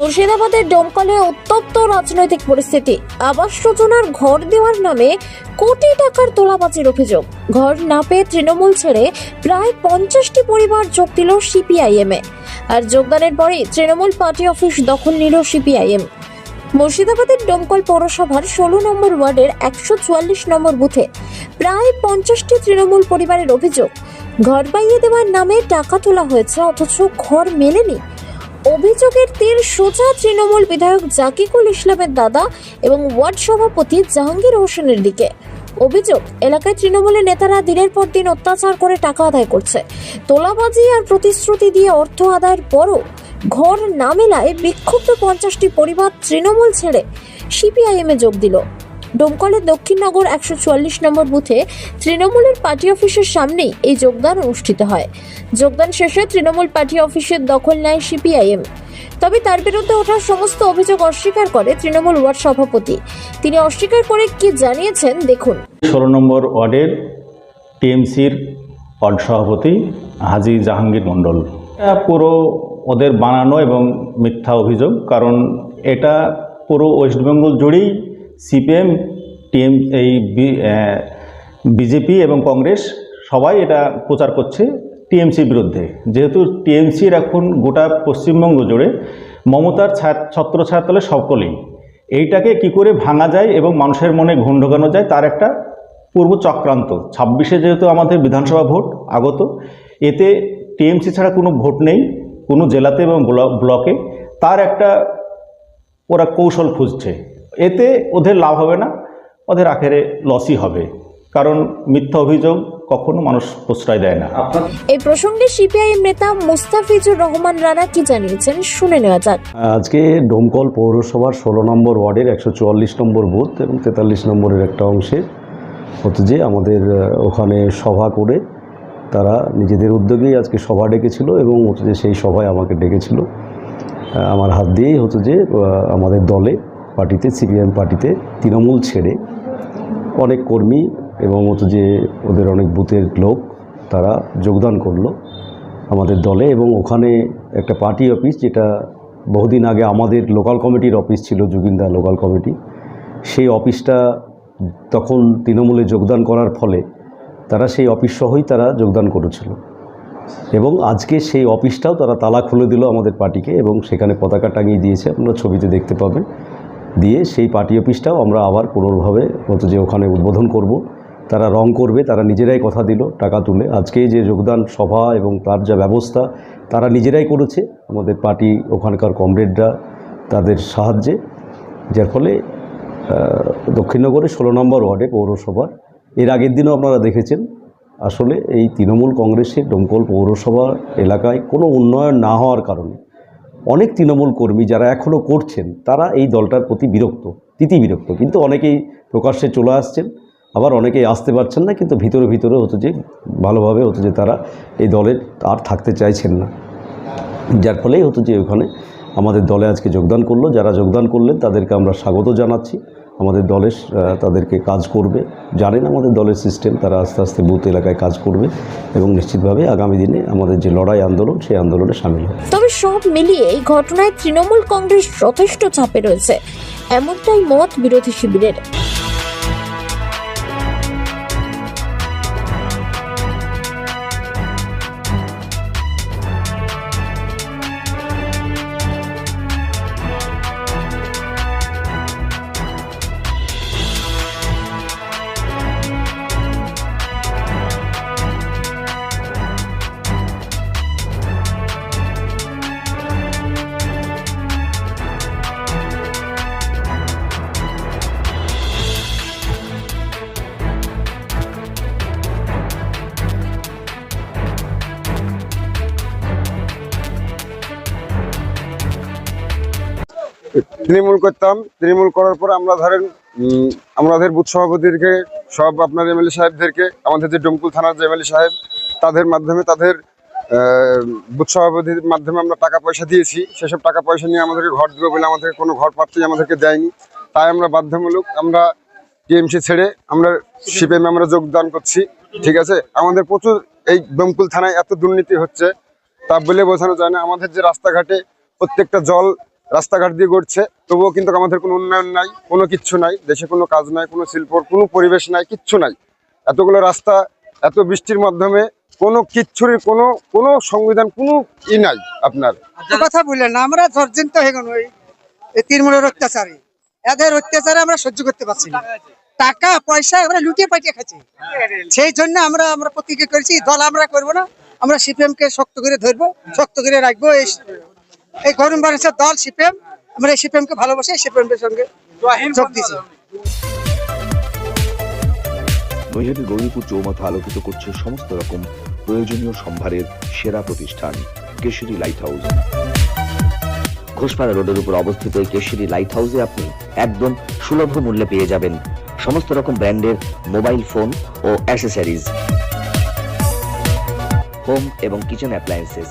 মুর্শিদাবাদের ডোমকলে উত্তপ্ত রাজনৈতিক পরিস্থিতি। আবাস যোজনার ঘর দেওয়ার নামে কোটি টাকার তোলাবাজির অভিযোগ। ঘর না পেয়ে তৃণমূল ছেড়ে প্রায় পঞ্চাশটি পরিবার যোগ দিল সিপিআইএম এ। আর যোগদানের পরেই তৃণমূল পার্টি অফিস দখল নিল সিপিআইএম। মুর্শিদাবাদের ডোমকল পৌরসভার ষোলো নম্বর ওয়ার্ডের একশো চুয়াল্লিশ নম্বর বুথে প্রায় পঞ্চাশটি তৃণমূল পরিবারের অভিযোগ, ঘর পাইয়ে দেওয়ার নামে টাকা তোলা হয়েছে, অথচ ঘর মেলেনি। অভিযোগের তীর সোজা তৃণমূল বিধায়ক জাকিকুল ইসলামের দাদা এবং ওয়ার্ড সভাপতি জাহাঙ্গীর হোসেনের দিকে। অভিযোগ, এলাকায় তৃণমূলের নেতারা দিনের পর দিন অত্যাচার করে টাকা আদায় করছে। তোলাবাজি আর প্রতিশ্রুতি দিয়ে অর্থ আদায়ের পরও ঘর না মেলায় বিক্ষুব্ধ পঞ্চাশটি পরিবার তৃণমূল ছেড়ে সিপিআইএম যোগ দিল। ডোমকলের দক্ষিণনগর একশো চুয়াল্লিশ নম্বর বুথে তৃণমূলের পার্টি অফিসের সামনেই এই যোগদান অনুষ্ঠিত হয়। যোগদান শেষে তৃণমূল পার্টি অফিসের দখল নেয় সিপিআইএম। তবে তার বিরুদ্ধে ওঠা সমস্ত অভিযোগ অস্বীকার করে তৃণমূল ওয়ার্ড সভাপতি। তিনি অস্বীকার করে কি জানিয়েছেন দেখুন। ষোলো নম্বর ওয়ার্ডের টিএমসির ওয়ার্ড সভাপতি হাজি জাহাঙ্গীর মণ্ডল। পুরো ওদের বানানো এবং মিথ্যা অভিযোগ, কারণ এটা পুরো ওয়েস্ট বেঙ্গল জুড়েই সিপিএম, টিএম, এই বিজেপি এবং কংগ্রেস সবাই এটা প্রচার করছে টিএমসির বিরুদ্ধে। যেহেতু টিএমসির এখন গোটা পশ্চিমবঙ্গ জুড়ে মমতার ছত্র ছায়াতলে সকলেই এইটাকে কি করে ভাঙা যায় এবং মানুষের মনে ঘুণ ঢোকানো যায় তার একটা পূর্ব চক্রান্ত। ছাব্বিশে যেহেতু আমাদের বিধানসভা ভোট আগত, এতে টিএমসি ছাড়া কোনো ভোট নেই, কোনো জেলাতে এবং ব্লকে। তার একটা ওরা কৌশল খুঁজছে। এতে ওদের লাভ হবে না ওদের আখেরে লসই হবে। কারণ মিথ্যা অভিযোগ কখনো মানুষ প্রশ্রয় দেয় না। এই প্রসঙ্গে সিপিআইএম নেতা মুস্তাফিজুর রহমান রানা কি জানিয়েছেন শুনে নেওয়া যাক। আজকে ডোমকল পৌরসভার ষোলো নম্বর ওয়ার্ডের একশো চুয়াল্লিশ নম্বর বুথ এবং তেতাল্লিশ নম্বরের একটা অংশে হচ্ছে যে আমাদের ওখানে সভা করে তারা নিজেদের উদ্যোগেই আজকে সভা ডেকেছিল এবং হচ্ছে যে সেই সভায় আমাকে ডেকেছিল। আমার হাত দিয়েই হচ্ছে যে আমাদের দলে পার্টিতে, সিপিএম পার্টিতে তৃণমূল ছেড়ে অনেক কর্মী এবং হচ্ছে যে ওদের অনেক বুথের লোক, তারা যোগদান করল আমাদের দলে এবং ওখানে একটা পার্টি অফিস যেটা বহুদিন আগে আমাদের লোকাল কমিটির অফিস ছিল, জুগিন্দা লোকাল কমিটি, সেই অফিসটা তখন তৃণমূলে যোগদান করার ফলে তারা সেই অফিস সহই তারা যোগদান করেছিল এবং আজকে সেই অফিসটাও তারা তালা খুলে দিল আমাদের পার্টিকে এবং সেখানে পতাকা টাঙিয়ে দিয়েছে, আপনারা ছবিতে দেখতে পাবেন। দিয়ে সেই পার্টি অফিসটাও আমরা আবার পুনর্ভাবে হতো যে ওখানে উদ্বোধন করব। তারা রং করবে তারা নিজেরাই কথা দিল টাকা তুলে। আজকে যে যোগদান সভা এবং তার যা ব্যবস্থা তারা নিজেরাই করেছে। আমাদের পার্টি ওখানকার কমরেডরা তাদের সাহায্যে যার ফলে আহ, দক্ষিণনগরের ষোলো নম্বর ওয়ার্ডে পৌরসভার এর আগের দিনও আপনারা দেখেছেন আসলে এই তৃণমূল কংগ্রেসের ডোমকল পৌরসভা এলাকায় কোনো উন্নয়ন না হওয়ার কারণে অনেক তৃণমূল কর্মী যারা এখনও করছেন, তারা এই দলটার প্রতি বিরক্ত তিতি বিরক্ত। কিন্তু অনেকেই প্রকাশ্যে চলে আসছেন, আবার অনেকেই আসতে পারছেন না, কিন্তু ভিতরে ভিতরে হতো যে, ভালোভাবে হতো যে তারা এই দলের আর থাকতে চাইছেন না। যার ফলেই হতো যে ওখানে আমাদের দলে আজকে যোগদান করল। যারা যোগদান করলেন, তাদেরকে আমরা স্বাগত জানাচ্ছি। আমাদের দলের তাদেরকে কাজ করবে। জানেন আমাদের দলের সিস্টেম তারা আস্তে আস্তে বুথ এলাকায় কাজ করবে এবং নিশ্চিতভাবে আগামী দিনে আমাদের যে লড়াই আন্দোলন, সেই আন্দোলনে সামিল হবে। তবে সব মিলিয়ে এই ঘটনায় তৃণমূল কংগ্রেস যথেষ্ট চাপে রয়েছে। এমনটাই মত বিরোধী শিবিরের। তৃণমূল করতাম। তৃণমূল করার পর আমরা ধরেন আমাদের বুথ সভাপতিকে সব আপনার এমএলএ সাহেবদেরকে, আমাদের যে ডোমকুল থানার যে এমএলএ সাহেব, তাদের মাধ্যমে তাদের বুথ সভাপতির মাধ্যমে আমরা টাকা পয়সা দিয়েছি। সেসব টাকা পয়সা নিয়ে আমাদেরকে ঘর দেবে বলে আমাদের কোনো ঘর পাত্রই আমাদেরকে দেয়নি। তাই আমরা বাধ্যমূলক আমরা টিএমসি ছেড়ে আমরা সিপিএম আমরা যোগদান করছি, ঠিক আছে? আমাদের প্রচুর এই ডোমকুল থানায় এত দুর্নীতি হচ্ছে, তা বলে বোঝানো যায় না। আমাদের যে রাস্তাঘাটে প্রত্যেকটা জল রাস্তাঘাট দিয়ে গড়ছে। তবুও কিন্তু আমাদের কোনো উন্নয়ন নাই, কোনো কিচ্ছু নাই। দেশে কোনো কাজ নাই, কোনো শিল্প, কোনো পরিবেশ নাই, কিচ্ছু নাই। এতগুলো রাস্তা, এত বৃষ্টির মাধ্যমে কোনো কিচ্ছুরই কোনো কোনো সংবিধান, কোনো ই নাই আপনার। একটা কথা বললেন না আমরা জর্জিন্ত হয়ে গেল এই তৃণমূলের অত্যাচারে। এদের অত্যাচারে আমরা সহ্য করতে পারছি না। টাকা, পয়সা আমরা লুটিয়ে পাটিয়ে খাচ্ছি সেই জন্য আমরা আমরা প্রতিজ্ঞা করেছি, দল আমরা করব না। আমরা সিপিএম কে শক্ত করে ধরবো, শক্ত করে রাখব, এই এই গরম বাড়িছে দল সিপিএম আমরা এই সিপিএম কে ভালোবাসি সিপিএম এর সঙ্গে যোগ দিয়েছি। নৈহাটির গৌরীপুর চৌমাথা আলোকিত করছে সমস্ত রকম প্রয়োজনীয় সম্ভারের সেরা প্রতিষ্ঠান কেশরী লাইট হাউস ঘোষপাড়া রোডের উপর অবস্থিত এই কেশরী লাইট হাউসে আপনি একদম সুলভ মূল্যে পেয়ে যাবেন সমস্ত রকম ব্র্যান্ডের মোবাইল ফোন ও অ্যাসেসরিজ হোম এবং কিচেন অ্যাপ্লায়েন্সেস